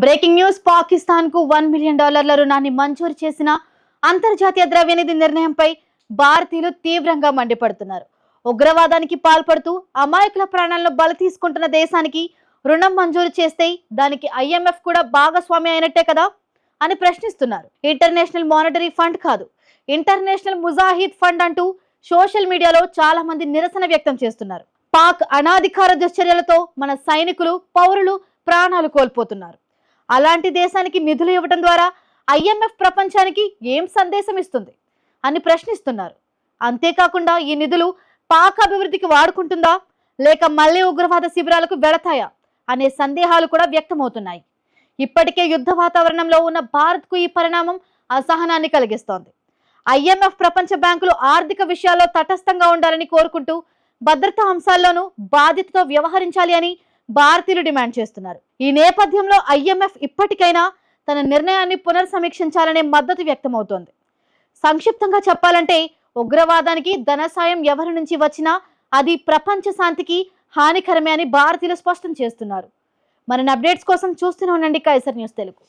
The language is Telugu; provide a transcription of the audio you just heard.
బ్రేకింగ్ న్యూస్ పాకిస్తాన్కు వన్ మిలియన్ డాలర్ల రుణాన్ని మంజూరు చేసిన అంతర్జాతీయ ద్రవ్యనిధి నిర్ణయంపై భారతీయులు తీవ్రంగా మండిపడుతున్నారు. ఉగ్రవాదానికి పాల్పడుతూ అమాయకుల ప్రాణాలను బలి తీసుకుంటున్న దేశానికి రుణం మంజూరు చేస్తే దానికి ఐఎంఎఫ్ కూడా భాగస్వామి అయినట్టే కదా అని ప్రశ్నిస్తున్నారు. ఇంటర్నేషనల్ మానిటరీ ఫండ్ కాదు ఇంటర్నేషనల్ ముజాహిద్ ఫండ్ అంటూ సోషల్ మీడియాలో చాలా మంది నిరసన వ్యక్తం చేస్తున్నారు. పాక్ అనాధికార దుశ్చర్యలతో మన సైనికులు పౌరులు ప్రాణాలు కోల్పోతున్నారు. అలాంటి దేశానికి నిధులు ఇవ్వడం ద్వారా ఐఎంఎఫ్ ప్రపంచానికి ఏం సందేశం ఇస్తుంది అని ప్రశ్నిస్తున్నారు. అంతేకాకుండా ఈ నిధులు పాక్ అభివృద్ధికి వాడుకుంటుందా? లేక మళ్ళీ ఉగ్రవాద శిబిరాలకు వెళతాయా? అనే సందేహాలు కూడా వ్యక్తమవుతున్నాయి. ఇప్పటికే యుద్ధ వాతావరణంలో ఉన్న భారత్కు ఈ పరిణామం అసహనాన్ని కలిగిస్తోంది. ఐఎంఎఫ్ ప్రపంచ బ్యాంకులు ఆర్థిక విషయాల్లో తటస్థంగా ఉండాలని కోరుకుంటూ భద్రతా అంశాల్లోనూ బాధ్యతతో వ్యవహరించాలి అని భారతీయులు డిమాండ్ చేస్తున్నారు. ఈ నేపథ్యంలో ఐఎంఎఫ్ ఇప్పటికైనా తన నిర్ణయాన్ని పునర్సమీక్షించాలనే మద్దతు వ్యక్తమవుతోంది. సంక్షిప్తంగా చెప్పాలంటే ఉగ్రవాదానికి ధన సాయం ఎవరి నుంచి వచ్చినా అది ప్రపంచ శాంతికి హానికరమే అని భారతీయులు స్పష్టం చేస్తున్నారు. మరిన్ని అప్డేట్స్ కోసం చూస్తూనే ఉండండి. కైసర్ న్యూస్ తెలుగు.